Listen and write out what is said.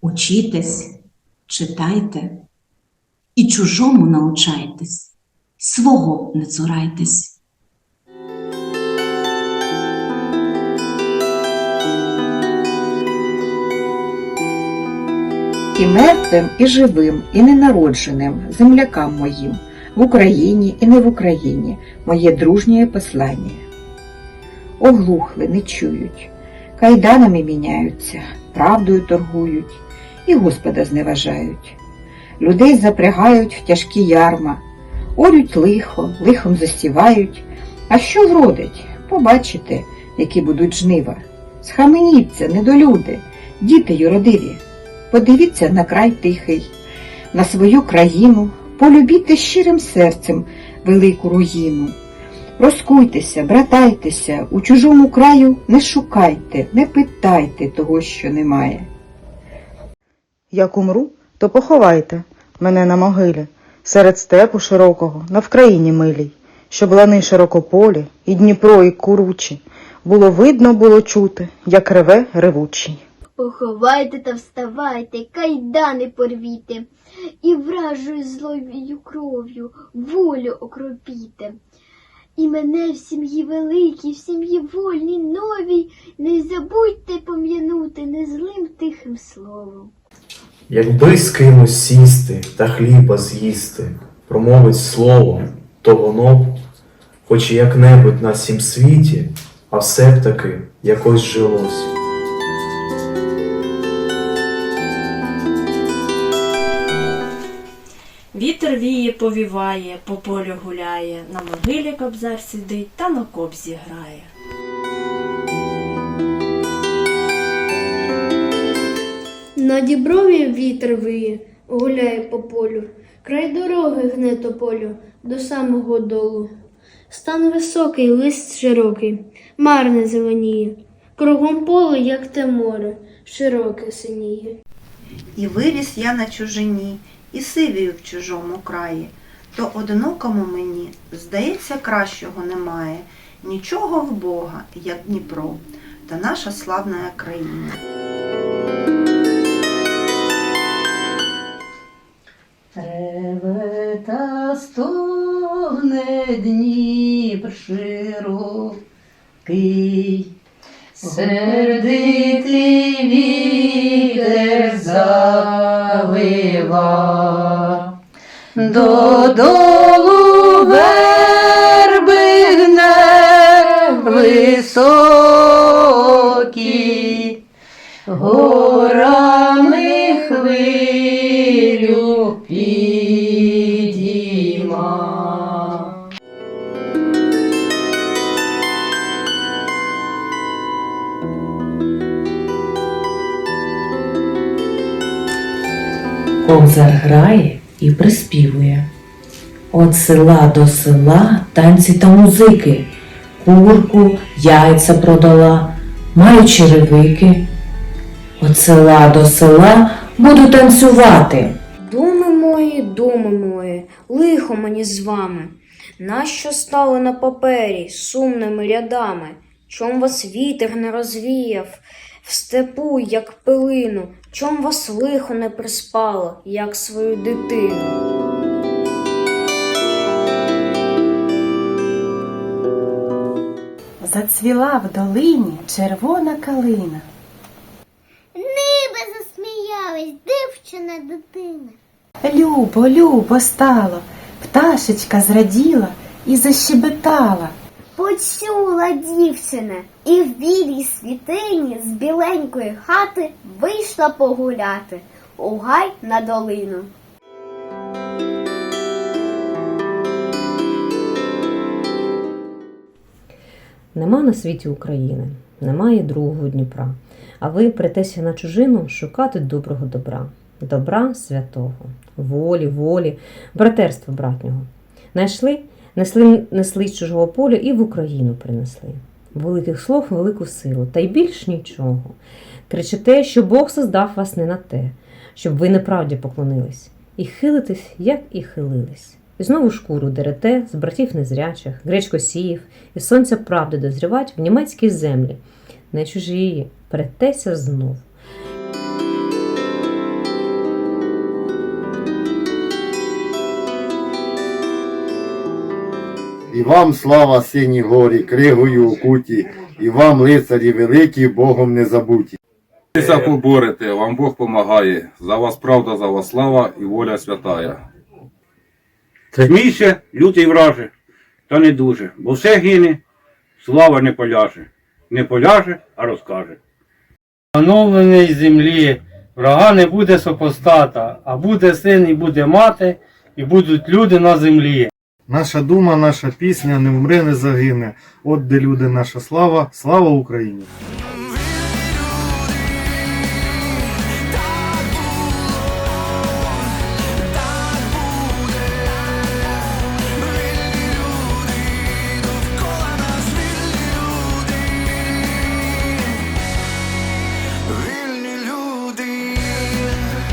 Учітесь, читайте і чужому научайтесь, свого не цурайтесь. І мертвим, і живим, і ненародженим, землякам моїм, в Україні і не в Україні, моє дружнє послання. Оглухли, не чують, кайданами міняються, правдою торгують і Господа зневажають. Людей запрягають в тяжкі ярма, орють лихо, лихом засівають. А що вродить? Побачите, які будуть жнива. Схаменіться, недолюди, діти юродиві. Подивіться на край тихий, на свою країну, полюбіте щирим серцем велику руїну. Розкуйтеся, братайтеся, у чужому краю не шукайте, не питайте того, що немає. Як умру, то поховайте мене на могилі, серед степу широкого, на Вкраїні милій, щоб лани широкополі, і Дніпро, і куручі, було видно, було чути, як реве ревучий. Поховайте та вставайте, кайдани порвіте, і вражою злою кров'ю волю окропіте. І мене в сім'ї великій, в сім'ї вольній, новій, не забудьте пом'янути незлим тихим словом. Якби з кимось сісти та хліба з'їсти, промовить слово, то воно хоч і як-небудь на сім світі, а все б таки якось жилось. Вітер віє, повіває, по полю гуляє, на могилі кобзар сидить та на кобзі грає. На діброві вітер виє, гуляє по полю, край дороги гне тополю до самого долу. Стан високий, лист широкий, марне зеленіє, кругом поле, як те море, широке синіє. І виріс я на чужині, і сивію в чужому краї. То одинокому мені, здається, кращого немає. Нічого в Бога, як Дніпро, та наша славна країна. Реве та стогне Дніпр широкий, сердитий вітер завива, додолу верби гне високі, горами Кобзар грає і приспівує. От села до села танці та музики, курку, яйця продала, маю черевики. От села до села буду танцювати. Думи мої, думи мої, лихо мені з вами. Нащо стали на папері сумними рядами? Чом вас вітер не розвіяв в степу, як пилину? Чом вас лихо не приспало, як свою дитину? Зацвіла в долині червона калина. Ниби засміялась, дівчина дитина. Любо, любо стало, пташечка зраділа і защебетала. Почула дівчина і в білій світині з біленької хати вийшла погуляти у гай на долину. Нема на світі України, немає другого Дніпра. А ви претеся на чужину шукати доброго добра, добра святого, волі, волі, братерства братнього. Найшли, несли, несли з чужого поля і в Україну принесли. Великих слов, велику силу, та й більш нічого. Кричите, що Бог создав вас не на те, щоб ви неправді поклонились. і хилитесь, як і хилились. І знову шкуру дерете з братів незрячих, гречкосіїв, і сонця правди дозрівать в німецькій землі, не чужії, перетеся знов. І вам слава синій горі, кригою окуті, і вам, лицарі великі, Богом не забуті. Тися поборете, вам Бог помагає. За вас правда, за вас слава і воля святая. Смійся, лютий враже, та не дуже, бо все гине, слава не поляже. Не поляже, а розкаже. Оновлений землі, врага не буде супостата, а буде син і буде мати, і будуть люди на землі. Наша дума, наша пісня не вмре, не загине. От де люди, наша слава, слава Україні!